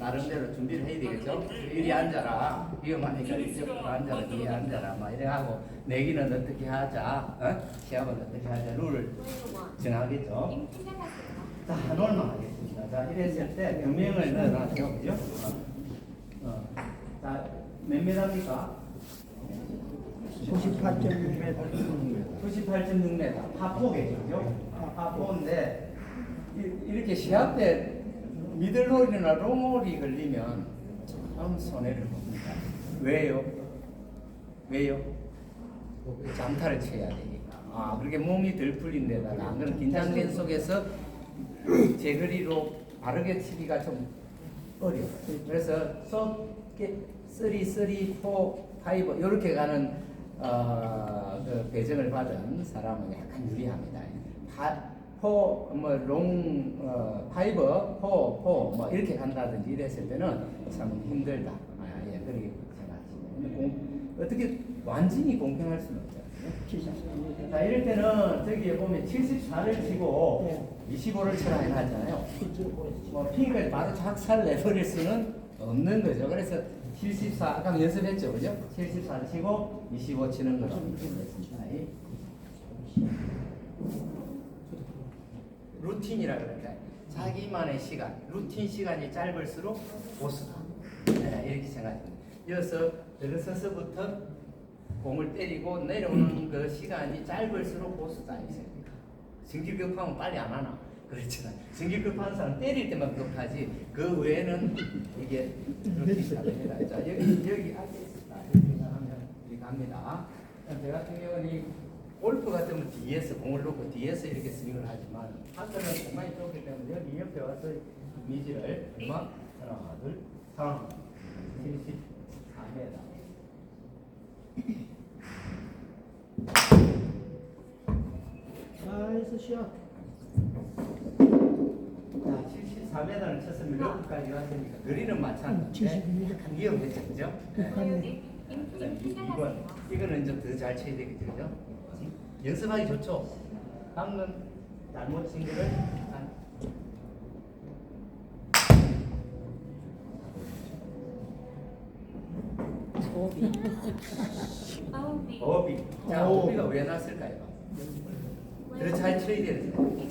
나름대로 준비를 해야 되겠죠. 이리 앉아라. 위험하니까 이쪽으로 앉아라. 뒤에 앉아라. 막 이래 하고 내기는 어떻게 하자. 어? 시합은 어떻게 하자. 룰을 정하겠죠. 자, 한 올만 하겠습니다. 자, 이랬을 때 병명을 넣어놨죠. 그죠? 어. 어. 자, 몇 미터입니까? 98.6m. 98.6m. 파포겠죠. 그죠? 파포인데 이- 이렇게 시합 때 미들홀이나 롱홀이 걸리면 참 손해를 봅니다. 왜요? 왜요? 장타를 쳐야 되니까. 아, 그렇게 몸이 덜 풀린 데다가 안 그런 긴장된 속에서 제거리로 바르게 치기가 좀 어려워. 그래서 쏙게 쓰리 쓰리 포 파이브 이렇게 가는 어, 그 배정을 받은 사람은 약간 유리합니다. 파, 포, 뭐, 롱, 어, 파이브, 포, 포, 뭐, 이렇게 간다든지 이랬을 때는 참 힘들다. 아, 예, 그렇게 생각하시면. 공, 어떻게 완전히 공평할 수는 없죠. 자, 이럴 때는 저기에 보면 74를 치고 25를 쳐라 해놨잖아요. 뭐 핑을 바로 작살 내버릴 수는 없는 거죠. 그래서 74 아까 연습했죠, 그죠? 74 치고 25 치는 했습니다. 루틴이라 그럴까요? 자기만의 시간, 루틴 시간이 짧을수록 보수다. 네, 이렇게 생각합니다. 이어서 들어서서부터 공을 때리고 내려오는 그 시간이 짧을수록 보수다. 성질 급하면 빨리 안 하나? 그렇지만 성질 급한 사람 때릴 때만 급하지 그 외에는 이게 루틴이 안 됩니다. 자 여기 여기 앉아 있습니다. 이렇게 생각하면 이렇게 갑니다. 제 같은 경우는 이 골프 같으면 뒤에서 공을 놓고 뒤에서 이렇게 스윙을 하지만 한편은 공간이 좁기 때문에 여기 옆에 와서 미지를 얼마? 하나, 둘, 삼, 74m. 나이스 샷. 자, 74m를 쳤으면 여기까지 왔으니까 거리는 마찬가지인데 76m. 약간 위험했죠, 그죠? 북한이 자, 이- 이번 이거는 좀더잘 쳐야 되겠죠, 그죠? 연습하기 좋죠. 방금 잘못 친 거를 한 어비. 자, 오. 어비가 왜 났을까요? 더잘 쳐야 되는데.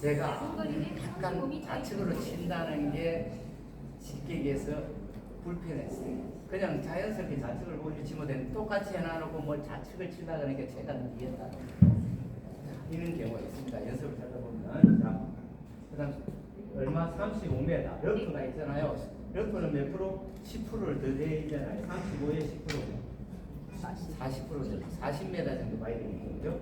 제가 약간 좌측으로 친다는 게 쉽게 얘기해서 불편했어요. 그냥 자연스럽게 좌측을 보여주지 못했는데 똑같이 해놔놓고 뭐 좌측을 치다 그러니까 제가 이겼다. 이런 경우가 있습니다. 연습을 하다 보면. 자, 그 다음 얼마? 35m. 러프가 있잖아요. 러프는 몇 프로? 10%를 더 되잖아요. 35에 10%. 40% 정도, 40m 정도 봐야 되겠죠?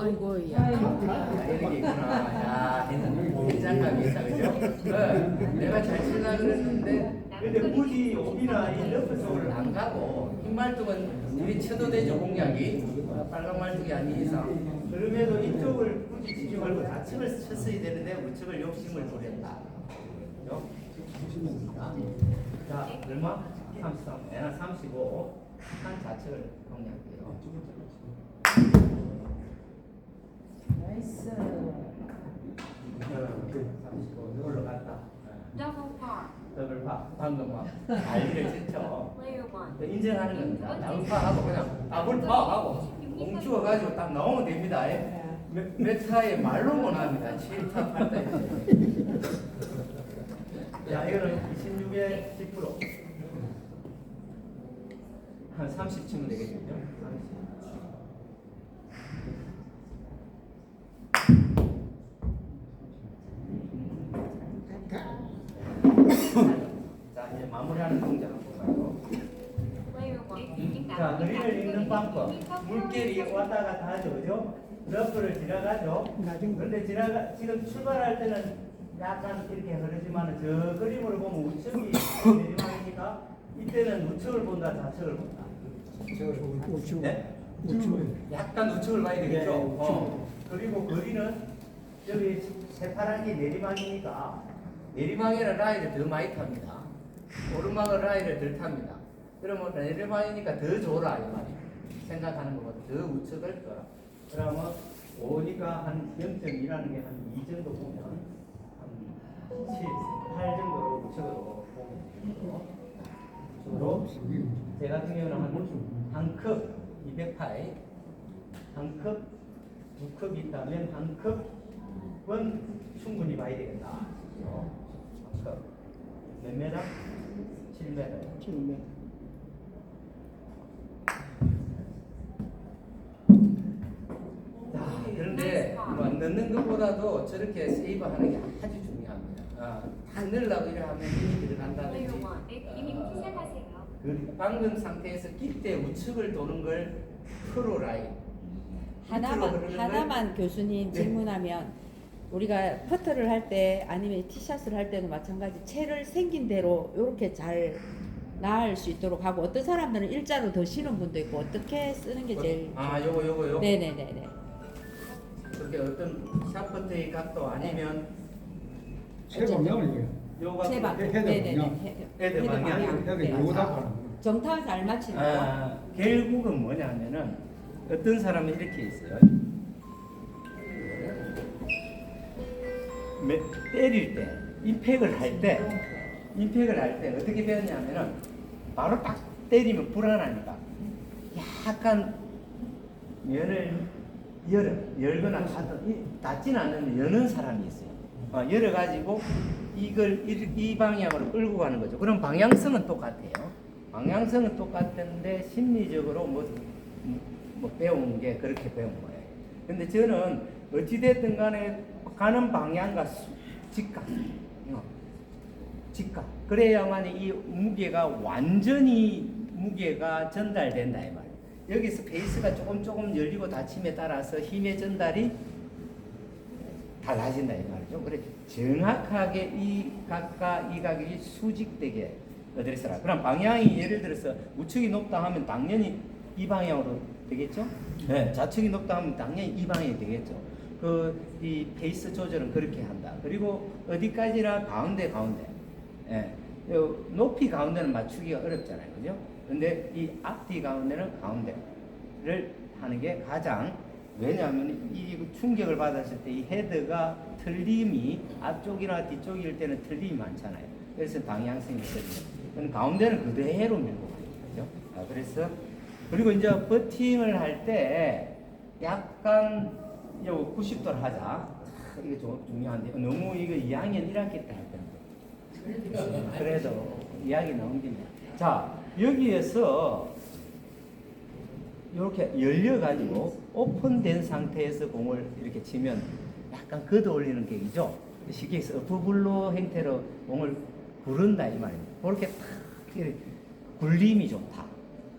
아이고야. 아, 이렇게 있구나. 야, 긴장감이 있다, 그죠? 어, 내가 잘 치려고 그랬는데, 근데 굳이 오비나 이 러프 쪽을 안 가고, 흰 말뚝은 우리 쳐도 되죠, 공략이. 어, 빨간 말뚝이 아닌 이상. 그럼에도 이쪽을 굳이 치지 말고 좌측을 쳤어야 되는데, 우측을 욕심을 부렸다. 자, 얼마? 33, 얘는 35. 한 좌측을 공략해요. 나이스. 35, 올라갔다. Double par. 더블 파 방금 막 난리를 쳤죠. Player one. 그 인정하는 겁니다. 더블 파하고 그냥 더블 파하고 공 주어 가지고 딱 나오면 됩니다. 예. 몇, 몇 타에 말로 못합니다. 7타, 8타. 야 이거는 26에 10%. 한 30 치면 되겠죠? 30. 자 이제 마무리하는 동작 한번 볼까요? Player one. 자, 그림을 읽는 방법. 물결이 왔다 갔다 하죠, 그죠? 러프를 지나가죠. 그런데 지나가, 지금 출발할 때는 약간 이렇게 흐르지만 저 그림을 보면 우측이 내리막이니까 이때는 우측을 본다, 좌측을 본다. 우측. 네? 우측. 약간 우측을 봐야 되겠죠? 네, 어. 그리고 거리는 여기 새파란 게 내리막이니까 내리막에는 라인을 더 많이 탑니다. 오르막은 라인을 덜 탑니다. 그러면 내리막이니까 더 줘라 이 말이에요. 생각하는 것보다 더 우측을 줘라. 그러면 5니까 한 0.2라는 게 한 2 정도 보면 한 7, 8 정도로 우측으로 보면 주로 제 같은 경우는 한한컵 200파이 한컵 두컵 있다면 한 컵은 충분히 봐야 되겠다. 어, 한 컵. 몇 메다? 7메다. 7m. 그런데 뭐 넣는 것보다도 저렇게 세이브 하는 게 아주 중요합니다. 아, 다 넣으려고 이래 하면 힘이 들어간다든지. 네, 아. 그 방금 상태에서 깃대 우측을 도는 걸 프로 라인. 하나만 하나만 교수님 네. 질문하면 우리가 퍼터를 할 때 아니면 티샷을 할 때도 마찬가지 채를 생긴 대로 이렇게 잘 나을 수 있도록 하고 어떤 사람들은 일자로 더 쉬는 분도 있고 어떻게 쓰는 게 제일 아, 요거 요거 요거. 네네네네 그렇게 어떤 샤프트의 각도 아니면 세 방향을 이게. 요거 제방 헤드 방향. 네네네 헤드 방향. 여기 네. 요거 다 가는 거야. 정타를 잘 맞추는 거 아, 결국은 뭐냐면은 어떤 사람은 이렇게 있어요. 매- 때릴 때, 임팩을 할 때, 임팩을 할 때 어떻게 배웠냐면은 바로 딱 때리면 불안하니까 약간 면을 열어, 열거나 이- 닫지는 않는데 여는 사람이 있어요. 어, 열어 가지고 이걸 이, 이 방향으로 끌고 가는 거죠. 그럼 방향성은 똑같아요. 방향성은 똑같은데 심리적으로 뭐, 뭐 배운 게 그렇게 배운 거예요. 근데 저는 어찌됐든 간에 가는 방향과 수- 직각, 어, 직각. 그래야만 이 무게가 완전히 무게가 전달된다. 여기서 베이스가 조금 조금 열리고 닫힘에 따라서 힘의 전달이 달라진다 이 말이죠. 그래 정확하게 이 각과 이 각이 수직되게 어드레스라. 그럼 방향이 예를 들어서 우측이 높다 하면 당연히 이 방향으로 되겠죠? 네, 좌측이 높다 하면 당연히 이 방향이 되겠죠. 그 이 페이스 조절은 그렇게 한다. 그리고 어디까지나 가운데 가운데. 예. 요 높이 가운데는 맞추기가 어렵잖아요. 그죠? 근데 이 앞뒤 가운데는 가운데를 하는 게 가장 왜냐하면 이 충격을 받았을 때 이 헤드가 틀림이 앞쪽이나 뒤쪽일 때는 틀림이 많잖아요. 그래서 방향성이. 그럼 가운데는 그대로 밀고 가는 거죠. 아, 그래서 그리고 이제 버팅을 할 때 약간 요 90도를 하자. 아, 이게 좀 중요한데 너무 이거 2학년 1학기 때할 때는 그래도 이야기 나온 김에 자 여기에서 이렇게 열려가지고 오픈된 상태에서 공을 이렇게 치면 약간 걷어 올리는 격이죠. 쉽게 해서 어퍼블로 형태로 공을 구른다 이 말입니다. 그렇게 탁 이렇게 굴림이 좋다.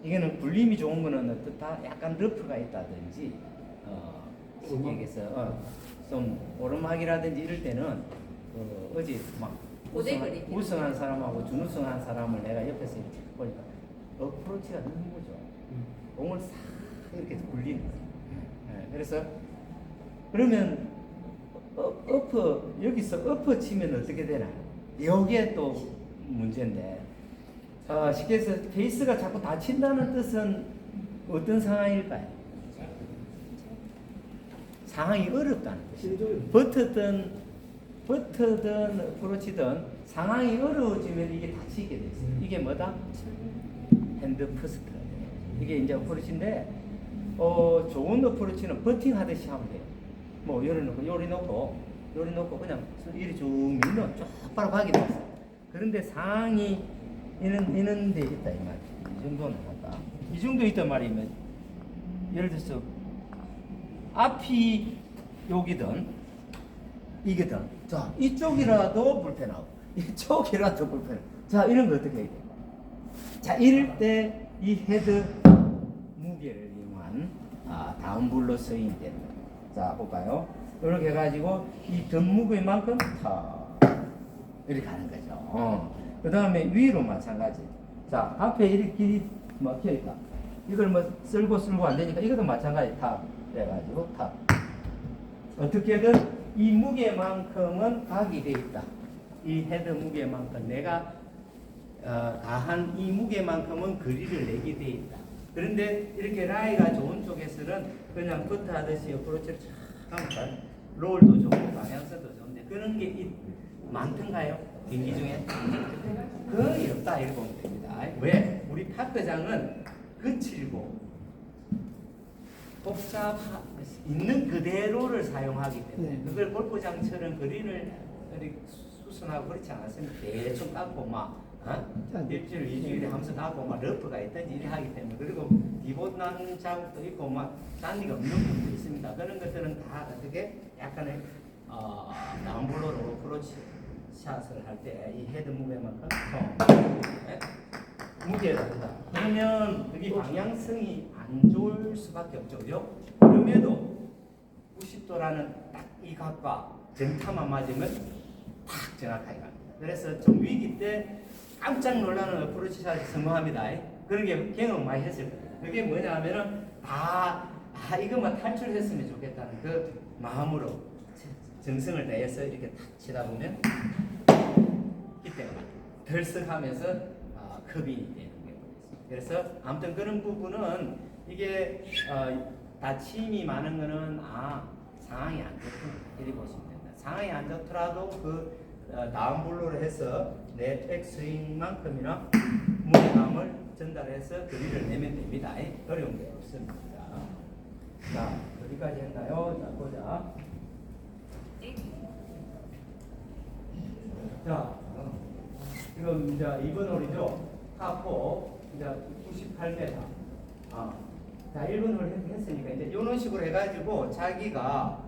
이거는 굴림이 좋은 거는 어떻다? 약간 러프가 있다든지 어, 쉽게 얘기해서 어, 좀 오르막이라든지 이럴 때는 어, 어제 막 고데그리 우승한 사람하고 준우승한 사람을 내가 옆에서 이렇게 보니까 어프로치가 너무 거죠. 공을 싹 이렇게 굴리는 거예요. 예, 그래서 그러면 어, 어퍼 여기서 어퍼 치면 어떻게 되나? 여기에 또 문제인데 어, 쉽게 해서 베이스가 자꾸 다친다는 뜻은 어떤 상황일까요? 상황이 어렵다는 뜻이에요. 버트든 버트든 프로치든 상황이 어려워지면 이게 다치게 돼 있어요. 이게 뭐다? 핸드 퍼스트. 이게 이제 어프로치인데 어 좋은 어프로치는 버팅 하듯이 하면 돼요. 뭐 요리 놓고 요리 놓고 요리 놓고 그냥 이리 쭉 밀면 쭉 바로 가게 돼 있어요. 그런데 상황이 이런 이런 데 있다 이 말. 이 정도는 한다. 이 정도 있단 말이면 예를 들어서 앞이 여기든 이게든 자 이쪽이라도 불편하고 이쪽이라도 불편하고 자 이런 거 어떻게 해야 돼? 자 이럴 때 이 헤드 무게를 이용한 아, 다운블로 스윙된 자 볼까요? 이렇게 해가지고 이 덤무게만큼 탁 이렇게 가는 거죠. 어. 그 다음에 위로 마찬가지. 자 앞에 이렇게 길이 막혀 있다. 이걸 뭐 쓸고 쓸고 안 되니까 이것도 마찬가지 탁 해가지고 탁 어떻게든 이 무게만큼은 각이 돼 있다. 이 헤드 무게만큼 내가 어, 가한 이 무게만큼은 거리를 내게 돼 있다. 그런데 이렇게 라이가 좋은 쪽에서는 그냥 퍼트 하듯이 어프로치를 쫙 하면 롤도 좋고 방향성도 좋은데 그런 게 있, 많던가요? 경기 중에? 거의 없다 이렇게 보면 됩니다. 왜? 우리 파크장은 거칠고 복잡 있는 그대로를 사용하기 때문에 네. 그걸 골프장처럼 그린을 수선하고 그렇지 않았으면 대충 깎고 막 어? 일주일 이주일에 하면서 깎고 막 러프가 있든지 이래 하기 때문에 그리고 디봇 난 자국도 있고 막 잔디가 없는 부분도 있습니다. 그런 것들은 다 어떻게 약간의 어, 다운블로로 어프로치 샷을 할 때 이 헤드 무게만큼 네? 무게가 된다. 그러면 여기 방향성이 안 좋을 수밖에 없죠. 그죠? 그럼에도 90도라는 딱 이 각과 정타만 맞으면 탁 정확하게 갑니다. 그래서 좀 위기 때 깜짝 놀라는 어프로치 샷이 성공합니다. 그런 게 경험 많이 했을 거예요. 그게 뭐냐 하면은 다, 아, 이것만 탈출했으면 좋겠다는 그 마음으로 정성을 다해서 이렇게 탁 치다 보면 이때가 덜썩하면서 아, 컵이 되는 게 그래서 아무튼 그런 부분은 이게 어, 다침이 많은 거는 아 상황이 안 좋구나 이렇게 보시면 됩니다. 상황이 안 좋더라도 그 어, 다운블로를 해서 내 백스윙만큼이나 무게감을 전달해서 거리를 내면 됩니다. 어려운 게 없습니다. 자 어디까지 했나요? 자 보자. 자, 어, 지금 이제 이번 홀이죠. 파4 이제 98m. 아, 자, 1번 홀 했- 했으니까 이제 이런 식으로 해가지고 자기가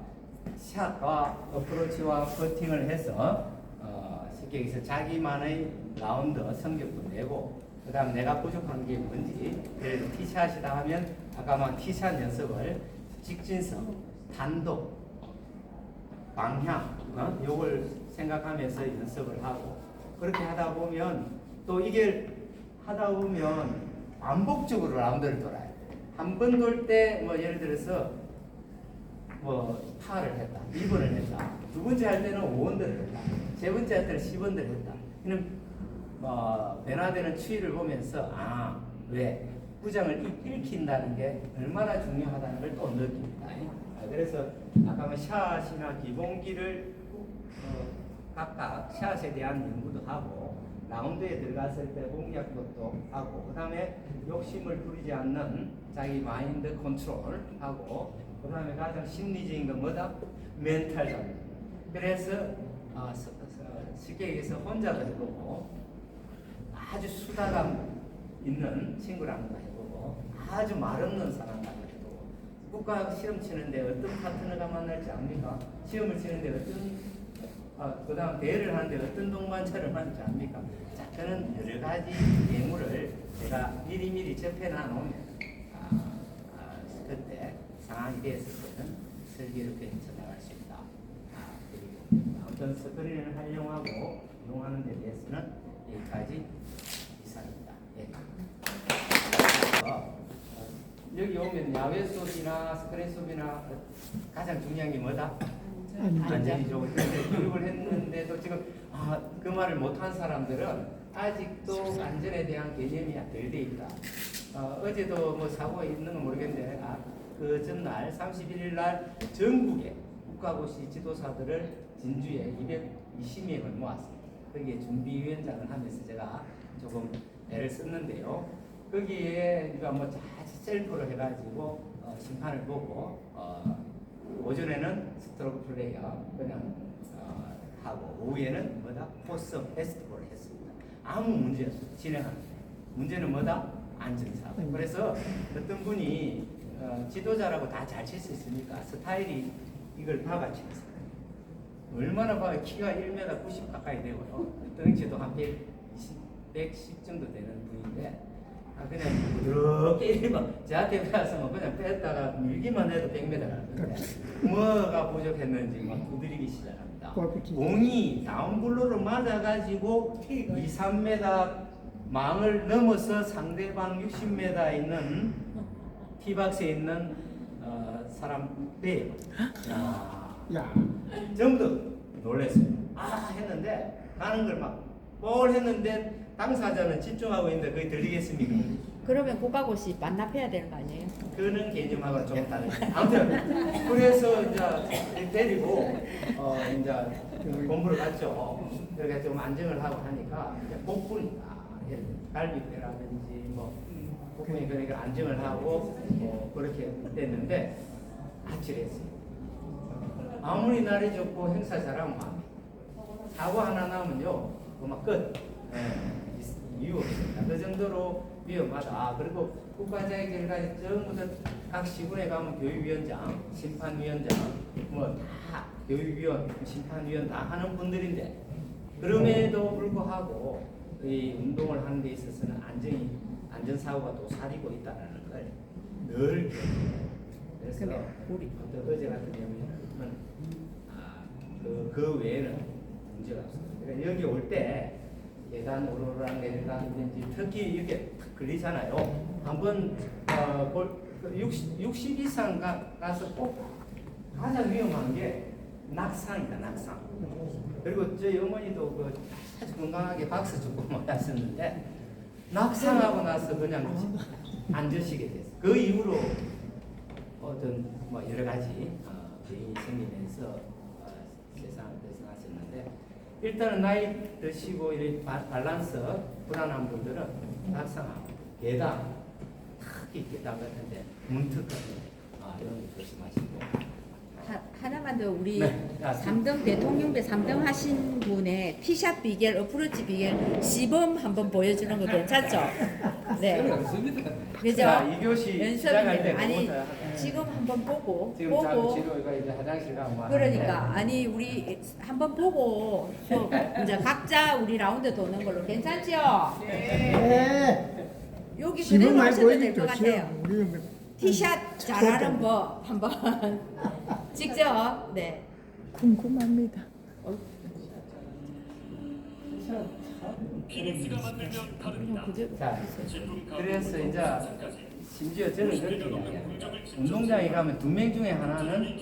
샷과 어프로치와 퍼팅을 해서 어, 쉽게 얘기해서 자기만의 라운드 성적도 내고 그 다음 내가 부족한 게 뭔지 그래도 티샷이다 하면 아까 막 티샷 연습을 직진성, 단독, 방향, 어? 요걸 생각하면서 연습을 하고 그렇게 하다 보면 또 이게 하다 보면 반복적으로 라운드를 돌아요. 한 번 돌 때 뭐 예를 들어서 뭐 파를 했다, 2번을 했다, 두 번째 할 때는 5원들을 했다, 세 번째 할 때는 10원들을 했다. 그럼 뭐 변화되는 추이를 보면서 아왜 일- 일으킨다는 게 얼마나 중요하다는 걸 또 느낍니다. 아, 그래서 아까 뭐 샷이나 기본기를 어, 각각 샷에 대한 연구도 하고 라운드에 들어갔을 때 공략도 또 하고 그 다음에 욕심을 부리지 않는 자기 마인드 컨트롤 하고 그 다음에 가장 심리적인 건 뭐다? 멘탈 잡기 그래서 서- 쉽게 얘기해서 혼자도 해보고 아주 수다감 있는 친구랑도 해보고 아주 말 없는 사람랑도 해보고 국가 시험 치는데 어떤 파트너가 만날지 압니까? 시험을 치는데 어떤 아, 그 다음 대회를 하는데 어떤 동반자를 만날지 압니까? 자, 저는 여러 가지 예물을 제가 미리미리 접해놔 놓으면 아, 아, 그때 상황이 됐을 때는 슬기롭게 쳐나갈 수 있다. 아, 그리고 어떤 스크린을 활용하고 이용하는 데 대해서는 여기까지 이상입니다. 예. 어, 여기 오면 야외 수업이나 스크린 수업이나 가장 중요한 게 뭐다? 안전이 좋은 근데 교육을 했는데도 지금 아, 그 말을 못한 사람들은 아직도 안전에 대한 개념이 덜 돼 있다. 어, 어제도 뭐 사고가 있는 건 모르겠는데 아, 그 전날 31일 날 전국에 국가고시 지도사들을 진주에 220명을 모았습니다. 거기에 준비위원장을 하면서 제가 조금 애를 썼는데요. 거기에 우리가 뭐 자주 셀프로 해가지고 어, 심판을 보고 어, 오전에는 스트로크 플레이어 그냥 어, 하고 오후에는 뭐다 코스 베스트볼을 했습니다. 아무 문제 없어요. 진행하는데 문제는 뭐다 안전사고. 그래서 어떤 분이 어, 지도자라고 다 잘 칠 수 있으니까 스타일이 이걸 박아치는 사람. 얼마나 봐요. 키가 1m 90 가까이 되고요. 덩치도 한 120, 110 정도 되는 분인데 아 그냥 이렇게 이리만 저한테 배웠으면 그냥 뺐다가 밀기만 해도 100m 가는데 뭐가 부족했는지 막 두드리기 시작합니다. 공이 다운블로로 맞아가지고 2, 3m 망을 넘어서 상대방 60m 있는 티박스에 있는 어, 사람. 아, 야, 전부 놀랬어요. 아 했는데 가는 걸막뭘 했는데 당사자는 집중하고 있는데 그게 들리겠습니까? 그러면 국가고시 반납해야 되는 거 아니에요? 그런 개념하고 좀 다르. 아무튼 그래서 이제 데리고 어 이제 공부를 갔죠. 그러니까 좀 안정을 하고 하니까 이제 복부니까 갈비뼈라든지 뭐 복부니 그러니까 안정을 하고 뭐 그렇게 됐는데 아찔했어요. 아무리 날이 좋고 행사 잘하면 사고 하나 나면요 그만 끝. 예, 이유 없습니다. 그 정도로 위험하다. 아, 그리고 국가자의 결과에 전부 다각 시군에 가면 교육위원장, 심판위원장, 뭐 다 교육위원, 심판위원 다 하는 분들인데 그럼에도 불구하고 이 운동을 하는 데 있어서는 안전이 안전사고가 또 사리고 있다는 걸늘 그래서 그래, 우리. 어제 같은 경우에는 아, 그, 그 외에는 문제가 없습니다. 그러니까 여기 올때 계단 오르락 내리락든지 특히 이렇게 탁 걸리잖아요. 한번 어, 볼, 그 60, 60 이상 가, 가서 꼭 가장 위험한 게 낙상이다 낙상. 그리고 저희 어머니도 그 아주 건강하게 박수 주고 말았었는데 낙상하고 나서 그냥 앉으시게 됐어요. 그 이후로 어떤 뭐 여러 가지 어, 병이 생기면서 어, 세상을 벗어나셨는데 일단은 나이 드시고 이런 바- 밸런스 불안한 분들은 낙상하고 계단 특히 계단 같은데 문득 같은 아, 이런 거 조심하시고 하, 하나만 더 우리 네. 아, 3등 대통령배 3등 하신 분의 티샷 비결, 어프로치 비결 시범 한번 보여주는 거 괜찮죠? 네. 그죠? 자, 이 교시 시작할 때 연습인데 아니. 지금 한번 보고 지금 보고 지도가 이제 화장실 가고 막 그러니까 아니 우리 한번 보고 좀 이제 각자 우리 라운드 도는 걸로 괜찮죠? 네. 여기 지금 그대로 하셔도 될 것. 같아요. 우리 뭐 티샷 잘하는 법 한번 직접 네. 궁금합니다. 그래서 이제 심지어 저는 그렇게 이야기해요. 운동장에 가면 두 명 중에 하나는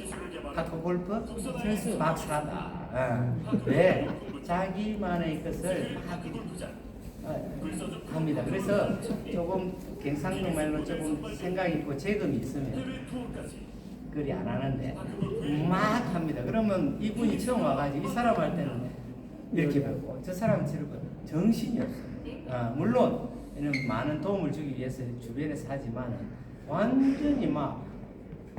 탁구 골프 선수 박사다. 예. 왜? 자기만의 것을 막 어, 합니다. 그래서 조금 경상도 말로 조금 생각 있고 재금이 있으면 그리 안 하는데 막 합니다. 그러면 이분이 처음 와가지고 이 사람 할 때는 이렇게 배우고 저 사람은 저렇게 정신이 없어요. 아, 물론 이는 많은 도움을 주기 위해서 주변에서 하지만은 완전히 막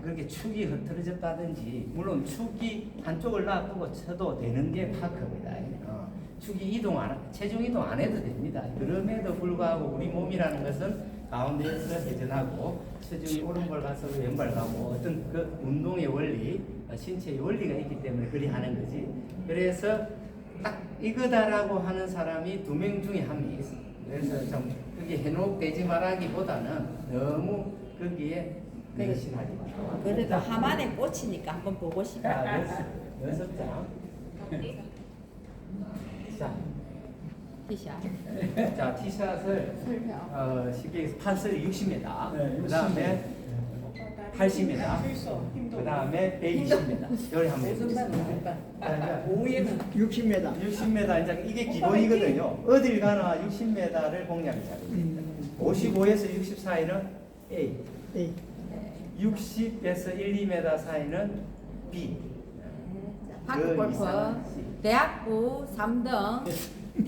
그렇게 축이 흐트러졌다든지 물론 축이 한쪽을 놔두고 쳐도 되는 게 파크입니다. 어, 축이 이동 안 체중 이동 안 해도 됩니다. 그럼에도 불구하고 우리 몸이라는 것은 가운데에서 회전하고 체중이 오른발 가서 왼발 가고 어떤 그 운동의 원리, 어, 신체의 원리가 있기 때문에 그리 하는 거지. 그래서 딱 이거다라고 하는 사람이 두 명 중에 한명 있습니다. 그래서 좀 그게 해놓되지 말하기보다는 너무 거기에 내신하지 마. 그래도 하만에 꽂히니까 한번 보고 연습, 연습장. 자, 티샷. 자 티샷을. 어, 쉽게 얘기해서 판슬이 60m, 네, 그 다음에 80m, 그 다음에 120m. 요리 한번 해보겠습니다. 자, 이제 60m. 60m 이제 이게 기본이거든요. 어딜 가나 60m를 공략을 잘합니다. 55에서 60 사이는 A, 에이. 60에서 1, 2m 사이는 B. 그 이상은 C. 대학부 3등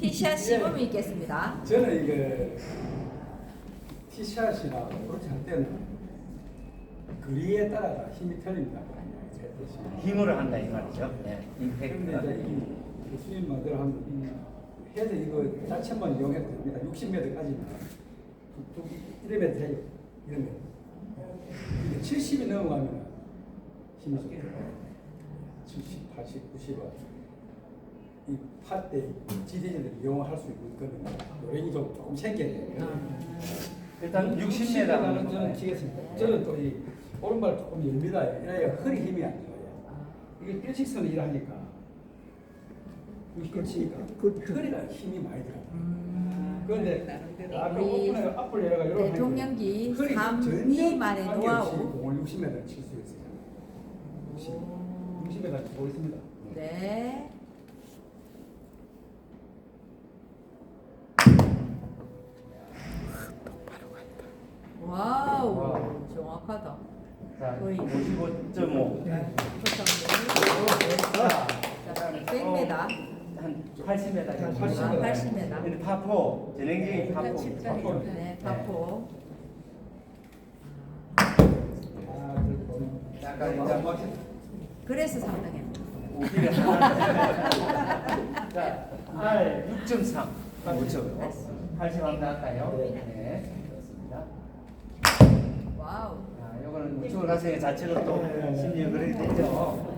티샷 시범이 있겠습니다. 저는 이게 티샷이나 그렇게 할 때는 거리에 따라서 힘이 틀립니다. 힘으로 한다 이 말이죠. 네. 임팩트. 이 교수님 말대로 하면 해서 이거 자체만 이용해도 됩니다. 60m까지는 쭉 1m 해요. 이러면 이게 70이 넘어가면 힘이 좀 들어요. 70, 80, 90은 이 팔대 지대를 이용할 수 있거든요. 요령이 좀 조금 생겨야 돼요. 일단 60m 60m는 하는 저는 거. 치겠습니다. 저는 또이 오른발 조금 열미다. 이래야 허리 힘이 안 들어요. 이게 일직선을 일하니까 이렇게 치니까 허리가 힘이 많이 들어요. 그런데 아까 우리 오픈에 앞을 내려가 이런 대통령기 허리 3미만의 전혀 노하우. 공을 60m 칠 수 있어요. 60, 60m 치고 있습니다. 네. 높아도. 자, 거 의. 55.5. 보통 자, 자, 100m. 한 80m 정도. 80m. 아, 80m. 근데 파포, 진행적인 파포. 파포. 네, 파포. 약간 이제 뭐 그래서 3등이에요. 우리가 자, R 6.3. 5점. 80 할까요? 네. 그렇습니다. 와우. 자, 요거는 우측을 가서 자체로 또 심리가 그렇게 되죠.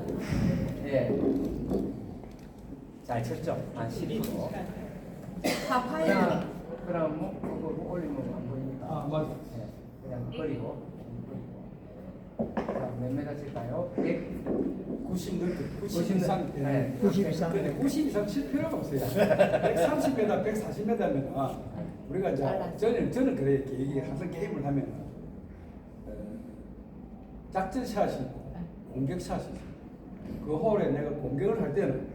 예. 잘 쳤죠? 한 12도. 파파이어. 그냥, 그럼 뭐, 그거 올리면 안 보이니까. 아, 맞아. 예, 그냥 버리고. 자, 몇 메다 칠까요? 100. 90 넘게 90 90 이상 네. 90 이상. 근데 90 이상 칠 필요가 없어요 130m 140m면 아, 우리가 이제. 저는 저는 그래 이렇게 이게 항상 게임을 하면 어, 작전 샷이 있고 공격 샷이 있고 그 홀에 내가 공격을 할 때는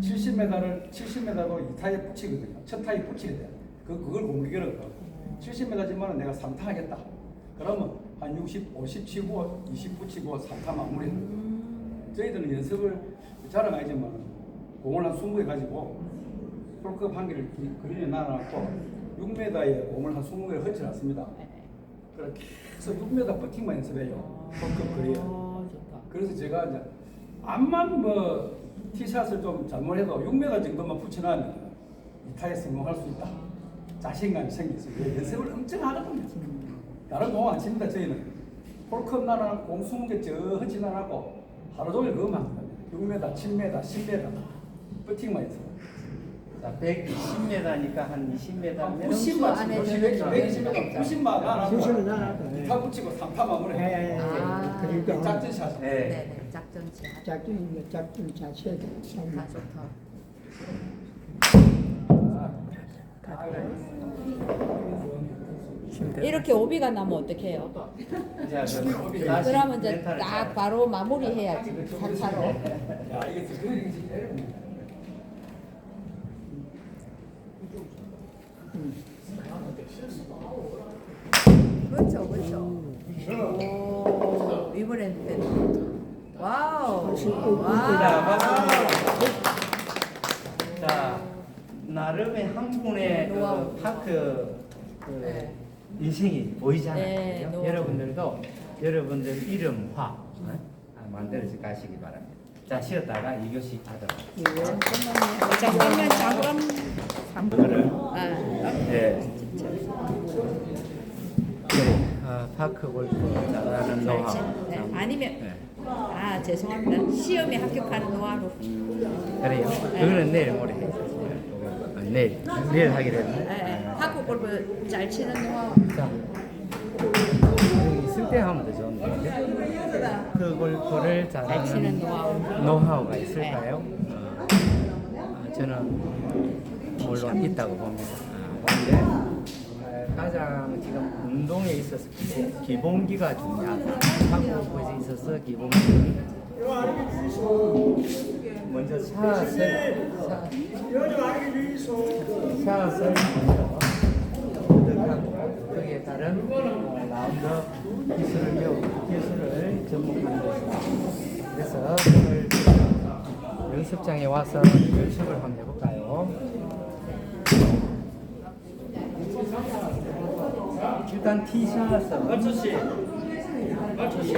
70m를 70m로 2타에 붙이거든요. 첫 타에 붙이게 돼 그, 그걸 공격이라고 그러고 70m지만은 내가 3타 하겠다. 그러면 한 60, 50 치고 20 붙이고 3타 마무리해요. 저희들은 연습을 자랑하지만 공을 한 20개 가지고 홀컵 한 개를 기- 그린에 놔놨고 6m에 공을 한 20개를 헛지 않습니다. 계속 6m 버팅만 연습해요. 홀컵 그린. 어, 좋다. 그래서 제가 이제 암만 뭐 티샷을 좀 잘못해도 6m 정도만 붙여놔면 이타에 성공할 수 있다. 자신감이 생겼어요. 연습을 엄청 하거든요. 다른 공안 칩니다, 저희는. 홀컵 나나 공 20개 저 헛지 나고 하루 종일 그것만 합니다. 6m, 7m, 10m 버팅만 해서. 자, 120m니까 한 20m. 한면 90만, 안에 120m, 90만 나나. 90만 나눠도 돼. 타 붙이고 3타 마무리. 예, 예, 예. 아. 그러니까 작전 샷. 네. 네 네, 작전지. 작전 작전 자체가 참다 좋다. 이렇게 오비가 나면 어떡해요? 그 그러면 이제 딱 잘- 바로 마무리해야지. 3차로. 야, 이게 그게 그렇죠, 그렇죠. 오, 이번엔 pen. 와우. 자, 와우. 자, 나름의 한 분의. 그 파크 그 네. 인생이 보이잖아요. 네, 그죠? 여러분들도 여러분들 이름화 어? 아, 만들어서 가시기 바랍니다. 자, 쉬었다가 2교시 하도록. 잠깐만요. 잠깐만, 잠깐. 그거를 아, 네. 네. 아, 파크 골프 잘하는 노하우. 네. 참, 아니면 네. 아 죄송합니다. 시험에 합격하는 노하우. 그래요. 그거는 내일 모레 해. 아, 내일 내일 하기로 예, 했네. 예. 학교 골프 잘 치는 노하우. 자, 여기 있을 때 하면 더 좋은데. 그 골프를 잘 치는 잘하는 노하우. 노하우가 있을까요? 어, 아, 저는 물론 있다고 봅니다. 가장 지금 운동에 있어서 기- 기본기가 중요하다. 한국 골프에 있어서 기본기는 먼저 샷을 샷- 샷을 먼저 거기에 따른 어, 라운드 기술을 배우고 기술을 접목하는 것이다. 그래서 오늘 연습장에 와서 연습을 한번 해볼까요? 일단 티샷은 맞추시 맞추시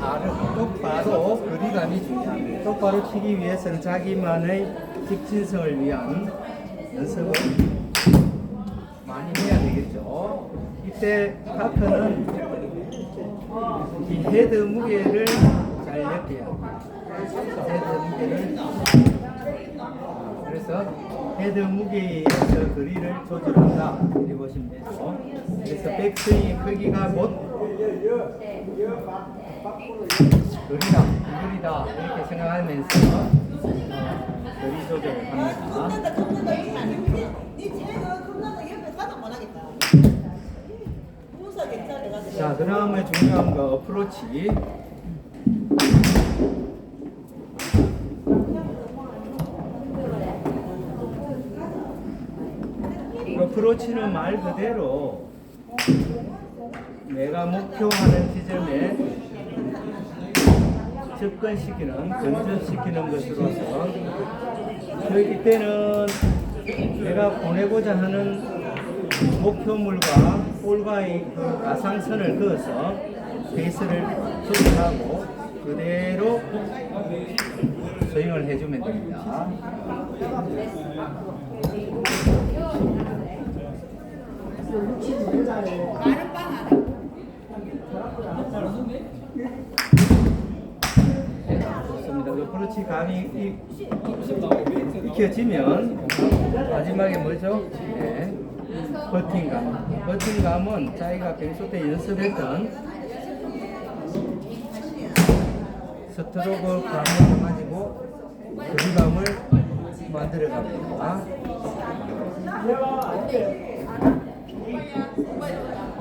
바로 똑바로 거리감이 중요합니다. 똑바로 치기 위해서는 자기만의 직진성을 위한 연습을 많이 해야 되겠죠. 이때 파크는 이 헤드 무게를 잘 느껴야 돼요. 헤드 무게를 아, 그래서 헤드 무게에서 거리를 조절한다 이렇게 보시면. 그래서 백스윙의 크기가 곧 거리다, 거리다 이렇게 생각하면서 어, 거리 조절을 합니다. 자, 그 다음에 중요한 거 어프로치. 그렇지는 말 그대로 내가 목표하는 지점에 접근시키는, 근접시키는 것으로서 그 이때는 내가 보내고자 하는 목표물과 볼과의 그 가상선을 그어서 베이스를 조절하고 그대로 스윙을 해주면 됩니다. 그 그렇지 감이 익혀지면 마지막에 뭐죠? 네. 버팅감. 버팅감은 자기가 계속 때 연습했던 스트로크 감을 가지고 그 감을 만들어 갑니다.